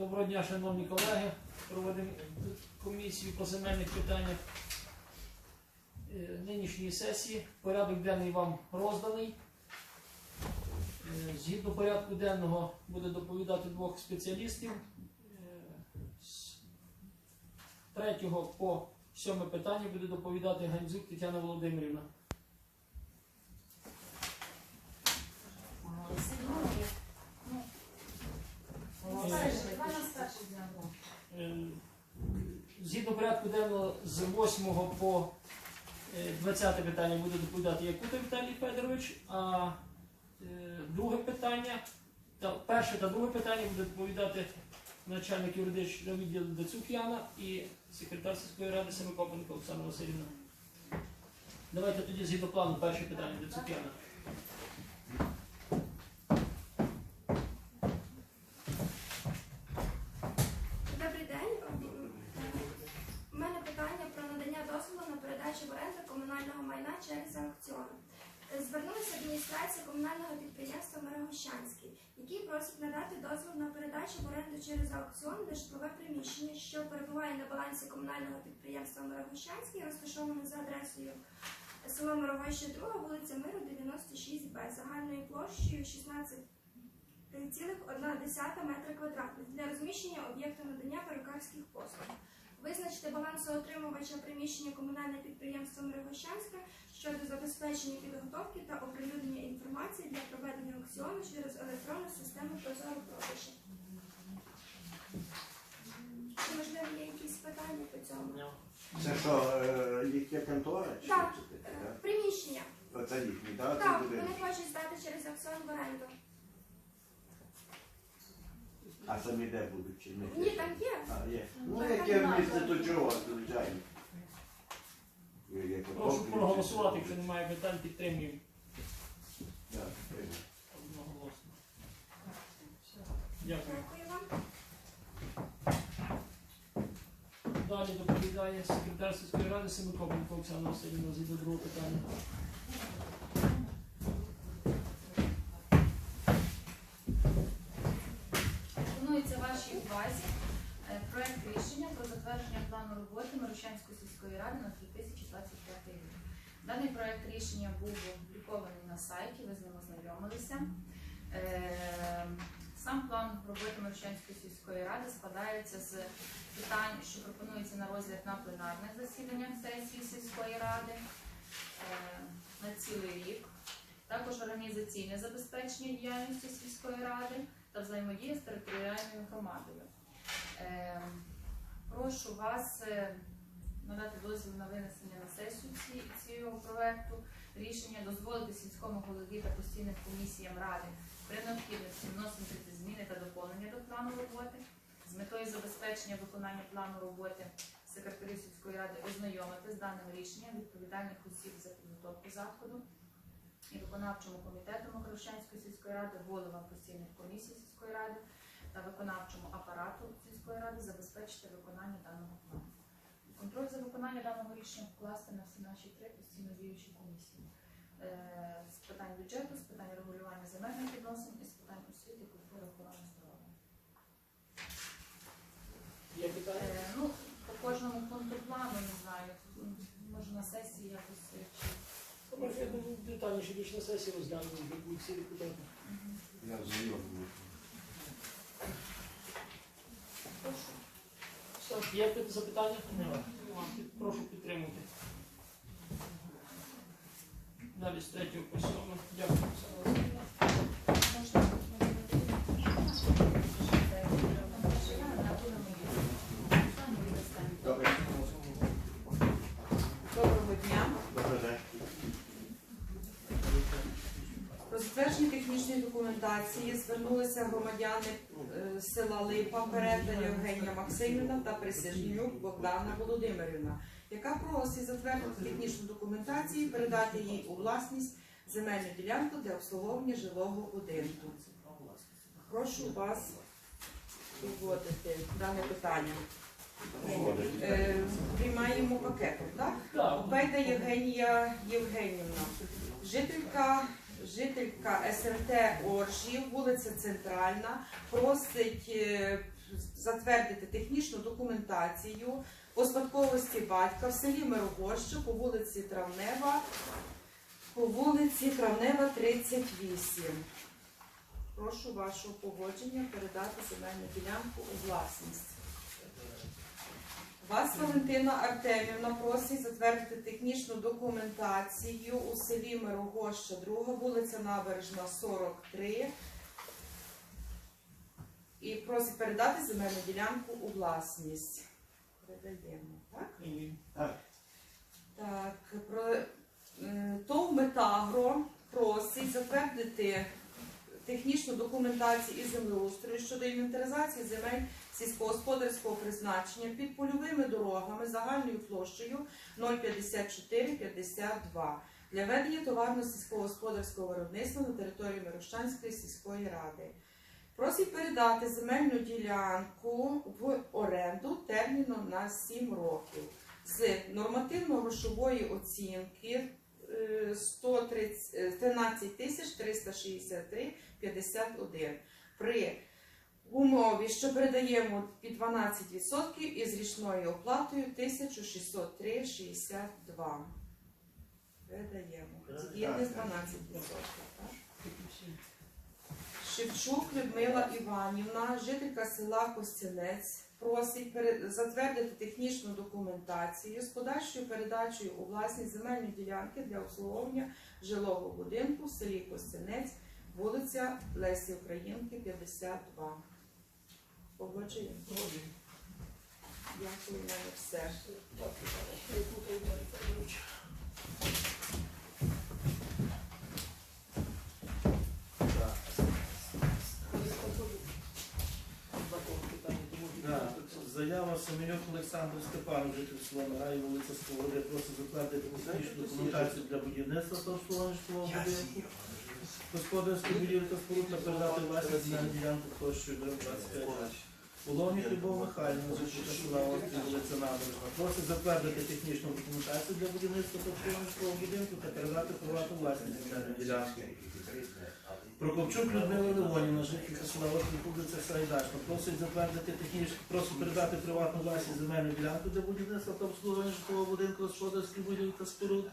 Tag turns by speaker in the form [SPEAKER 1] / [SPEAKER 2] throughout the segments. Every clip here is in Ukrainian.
[SPEAKER 1] Доброго дня, шановні колеги. Проводимо комісію по земельних питаннях е, нинішньої сесії. Порядок денний вам розданий. Е, Згідно порядку денного буде доповідати двох спеціалістів. Е, З третього по сьоме питання буде доповідати Гандзюк Тетяна Володимирівна. Е, Згідно порядку денного з 8 по е, 20 питання буде доповідати Якута Віталій Федорович, а е, друге питання, та перше та друге питання буде доповідати начальник юридичного відділу Дацюк Яна і секретар сільської ради Семикопенко Оксана Васильівна. Давайте тоді згідно плану перше питання Дацюк Яна.
[SPEAKER 2] Добрий день. У мене питання про надання дозволу на передачу в оренду комунального майна через аукціон. Е, Звернулася комунального підприємства Мирогощанський, який просить надати дозвіл на передачу в оренду через аукціон на житлове приміщення, що перебуває на балансі комунального підприємства Мирогощанський, розташоване за адресою село Мировище 2, вулиця Миру, 96Б, загальною площею 16 1,1 метра квадратних для розміщення об'єкту надання перукарських послуг. Визначити балансоотримувача приміщення комунальне підприємство Мирогощанське щодо забезпечення підготовки та інформації для проведення аукціону через електронну систему Прозоро продажі. Чи можливо є якісь питання по цьому?
[SPEAKER 3] Це що, е, їхня контора? Чи
[SPEAKER 2] Так. Е,
[SPEAKER 3] да?
[SPEAKER 2] Приміщення.
[SPEAKER 3] Оце їхні, так?
[SPEAKER 2] Так,
[SPEAKER 3] Це
[SPEAKER 2] вони хочуть здати через аукціон в оренду.
[SPEAKER 3] А самі де будуть чи не?
[SPEAKER 2] Ні, там є.
[SPEAKER 3] А, є. Ну,
[SPEAKER 2] Так,
[SPEAKER 3] яке
[SPEAKER 2] так,
[SPEAKER 3] місце, то чого, звичайно. Є-
[SPEAKER 1] Прошу проголосувати,
[SPEAKER 3] чи-
[SPEAKER 1] якщо немає питань, підтримуємо Дякую.
[SPEAKER 2] Дякую вам.
[SPEAKER 1] Далі доповідає секретар сільської ради Семикопенко Оксана Васильівна зі до другого питання.
[SPEAKER 4] Пропонується вашій увазі е, проект рішення про затвердження плану роботи Марущанської сільської ради на 2025 рік. Даний проект рішення був опублікований на сайті, ви з ним ознайомилися. Сам план роботи Марущанської сільської ради складається з питань, що пропонується на розгляд на пленарних засіданнях сесії сільської ради е, на цілий рік. Також організаційне забезпечення діяльності сільської ради та взаємодія з територіальною громадою. Е, Прошу вас е, надати дозвіл на винесення на сесію цього проекту рішення, дозволити сільському голові та постійним комісіям ради при необхідності вносити зміни та доповнення до плану роботи з метою забезпечення виконання плану роботи секретарів сільської ради ознайомити з даним рішенням відповідальних осіб за підготовку заходу і виконавчому комітету Макрошанської сільської ради, головам постійних комісій сільської ради та виконавчому апарату сільської ради забезпечити виконання даного плану. Контроль за виконання даного рішення покласти на всі наші три постійно діючі комісії Е, з питань бюджету, з питань регулювання земельних відносин і з питань освіти, культури, охорони здоров'я.
[SPEAKER 1] Є питання?
[SPEAKER 4] Е, Ну, по кожному пункту плану не знаю. Може на сесії якось е, чи
[SPEAKER 1] Може, я думаю, детальніше більш на сесії розглянемо, будуть всі депутати.
[SPEAKER 3] Я знайомий.
[SPEAKER 1] Все, є пит- запитання? Немає. Прошу підтримати. Далі з третього по сьому. Дякую.
[SPEAKER 5] Доброго дня. Про затвердження технічної документації звернулися громадяни е, села Липа, Перета Євгенія Максимівна та Присяжнюк Богдана Володимирівна, яка просить затвердити технічну документацію і передати їй у власність земельну ділянку для обслуговування жилого будинку. Прошу вас погодити дане питання. Е, Приймаємо пакетом, так?
[SPEAKER 1] Так,
[SPEAKER 5] Опейда Євгенія Євгенівна, жителька жителька СМТ Оржів, вулиця Центральна, просить е, затвердити технічну документацію по спадковості батька в селі Мирогорще по вулиці Травнева, по вулиці Травнева 38. Прошу вашого погодження передати земельну ділянку у власність. Вас Валентина Артемівна просить затвердити технічну документацію у селі Мирогоща, 2 вулиця Набережна, 43. І просить передати земельну ділянку у власність. Передаємо, так?
[SPEAKER 1] І
[SPEAKER 5] Так, про ТОВ Метагро просить затвердити технічну документацію і землеустрою щодо інвентаризації земель сільськогосподарського призначення під польовими дорогами загальною площею 05452 для ведення товарно-сільськогосподарського виробництва на території Мирощанської сільської ради. Просить передати земельну ділянку в оренду терміном на 7 років з нормативно-грошової оцінки е, 130 е, 13 тисяч 363 51 при умові, що передаємо під 12% із річною оплатою 1603 62. Передаємо. Згідно з 12%. Так? Шевчук Людмила Іванівна, жителька села Костянець, просить затвердити технічну документацію з подальшою передачею у власність земельної ділянки для обслуговування жилого будинку в селі Костянець, вулиця Лесі Українки, 52. Погоджуємо? Дякую, мене все.
[SPEAKER 6] Заява Семенюк Олександр Степанович, житель села вулиця Сковороди, просить затвердити технічну документацію для будівництва та обслуговування будинку. Господарський будівлі та споруд та передати власність на ділянку площею 25 Половник Любов Михайлівна, вулиця Набережна, просить затвердити технічну документацію для будівництва обслуговування будинку та передати приватну власність на ділянку. Прокопчук Людмила Леонівна, жителька села Острів, вулиця Сайдачна, просить затвердити технічну, просить передати приватну власність земельну ділянку для будівництва та обслуговування житлового будинку господарських будівель та споруд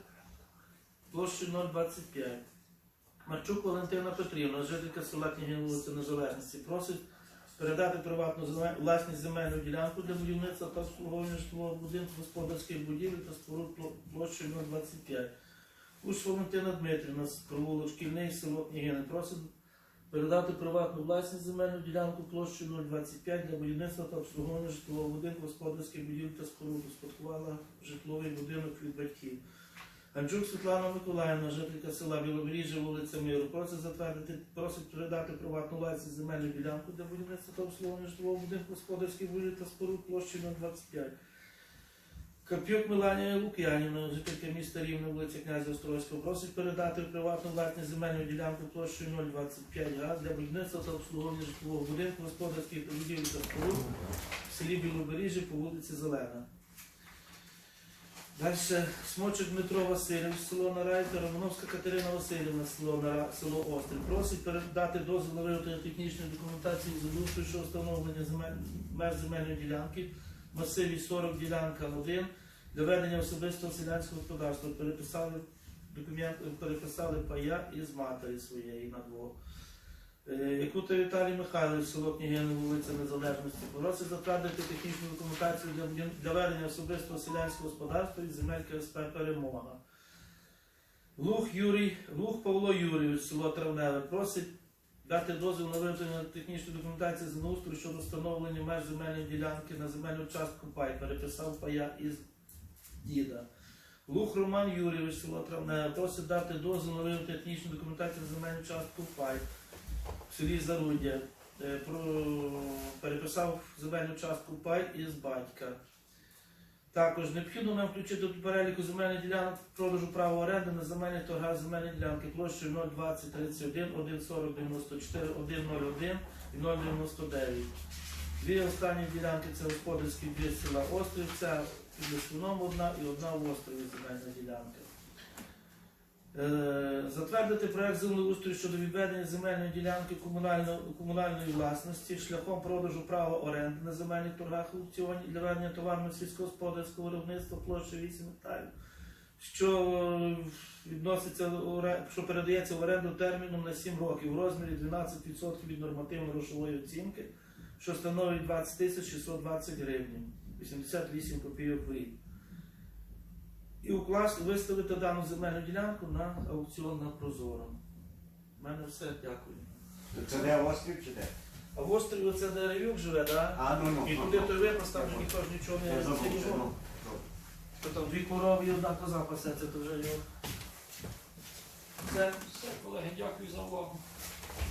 [SPEAKER 6] площею 025. Марчук Валентина Петрівна, жителька села Княгин вулиця Незалежності, просить передати приватну власність земельну ділянку для будівництва та обслуговування житлового будинку господарських будівель та споруд пло- площею 025. Куш Валентина Дмитрівна з провулок Шкільний, село Княгини, просить передати приватну власність земельну ділянку площею 025 для будівництва та обслуговування житлового будинку господарських будівель та споруд. Успадкувала житловий будинок від батьків. Анчук Світлана Миколаївна, жителька села Білобережжя, вулиця Миру, просить затвердити, просить передати приватну власність земельну ділянку для будівництва та обслуговування житлового будинку господарських будівель та споруд площею 025. Капюк Меланія Лук'янівна, жителька міста Рівне, вулиця князя Острозького, просить передати приватну власність земельну ділянку площею 025 га для будівництва та обслуговування житлового будинку господарських будівель та споруд в селі Білобережжя по вулиці Зелена. Далі Смочик Дмитро Васильович, село Нарай, та Романовська Катерина Васильівна, село Нара, село Острів. Просить передати дозвіл на виготовлення технічної документації з що встановлення земель, земельної ділянки масиві 40 ділянка 1 для ведення особистого селянського господарства. Переписали документ, переписали пая із матері своєї на двох. Е, Якута Віталій Михайлович, село Княгини, вулиця Незалежності, просить затвердити технічну документацію для, ведення особистого селянського господарства із земель КСП Перемога. Лух Юрій, Лух Павло Юрійович, село Травневе, просить дати дозвіл на виготовлення технічної документації землеустрою щодо встановлення меж земельної ділянки на земельну частку пай. Переписав пая із діда. Лух Роман Юрійович, село Травневе, просить дати дозвіл на виготовлення технічної документації на земельну частку пай в селі Заруддя. Е, Про... Переписав земельну частку пай із батька. Також необхідно нам включити до переліку земельних ділянок продажу права оренди на земельні торгах земельні ділянки площею 020 31, 140 94, 101 і 099. Дві останні ділянки це господарські дві села Острів, ця під Лисвином одна і одна в острові земельна ділянка. Е, Затвердити проект землеустрою щодо відведення земельної ділянки комунальної, власності шляхом продажу права оренди на земельних торгах аукціоні для ведення товарно сільськогосподарського виробництва площею 8 гектарів, що е, відноситься що передається в оренду терміном на 7 років в розмірі 12% від нормативно-грошової оцінки, що становить 20 тисяч 620 гривень, 88 копійок в рік і укласти, виставити дану земельну ділянку на аукціон на Прозоро. У мене все, дякую.
[SPEAKER 3] Це де острів чи де?
[SPEAKER 6] А в острові оце де Ревюк живе, так?
[SPEAKER 3] А, ну, ну.
[SPEAKER 6] І
[SPEAKER 3] ну,
[SPEAKER 6] туди
[SPEAKER 3] ну.
[SPEAKER 6] той випас, там же ніхто ж нічого
[SPEAKER 3] Я
[SPEAKER 6] не
[SPEAKER 3] це, ну.
[SPEAKER 6] Що там дві корови і одна коза пасеться, то вже його. Все.
[SPEAKER 1] Все, колеги, дякую за увагу.